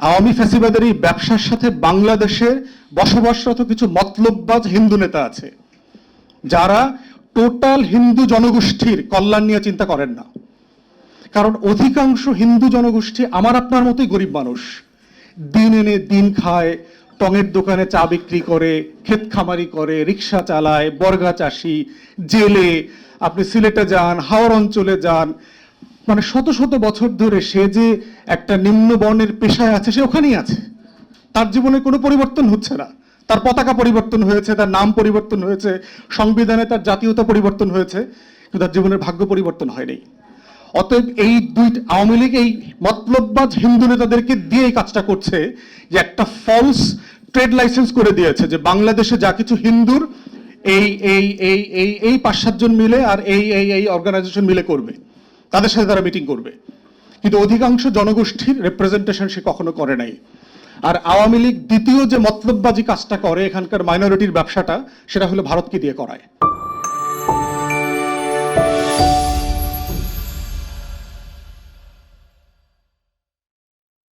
আওয়ামী ফ্যাসিবাদের এই ব্যবসার সাথে বাংলাদেশের বসবাসরত কিছু মতলববাজ হিন্দু নেতা আছে, যারা টোটাল হিন্দু জনগোষ্ঠীর কল্যাণ নিয়ে চিন্তা করেন না। কারণ অধিকাংশ হিন্দু জনগোষ্ঠী আমার আপনার মতোই গরিব মানুষ। দিন এনে দিন খায়, টঙের দোকানে চা বিক্রি করে, ক্ষেত খামারি করে, রিক্সা চালায়, বর্গা চাষি, জেলে, আপনি সিলেটে যান, হাওড় অঞ্চলে যান মানে শত শত বছর ধরে সে যে একটা নিম্ন বর্ণের পেশায় আছে, সে ওখানেই আছে। তার জীবনে কোনো পরিবর্তন হচ্ছে না। তার পতাকা পরিবর্তন হয়েছে, তার নাম পরিবর্তন হয়েছে, সংবিধানে তার জাতীয়তা পরিবর্তন হয়েছে, কিন্তু তার জীবনের ভাগ্য পরিবর্তন হয়নি অতএব এই দুই আওয়ামী লীগ, এই মতলববাজ হিন্দু নেতাদেরকে দিয়ে এই কাজটা করছে যে একটা ফলস ট্রেড লাইসেন্স করে দিয়েছে যে বাংলাদেশে যা কিছু হিন্দুর, এই এই এই এই এই পাঁচ সাতজন মিলে আর এই এই এই অর্গানাইজেশন মিলে করবে। তাদের সাথে তারা মিটিং করবে। কিন্তু অধিকাংশ জনগোষ্ঠীর রিপ্রেজেন্টেশন সে কখনো করে নাই। আর আওয়ামী লীগ দ্বিতীয় যে মতলববাজি কাজটা করে এখানকার মাইনরিটির ব্যবসাটা, সেটা হলো ভারতকে দিয়ে করায়।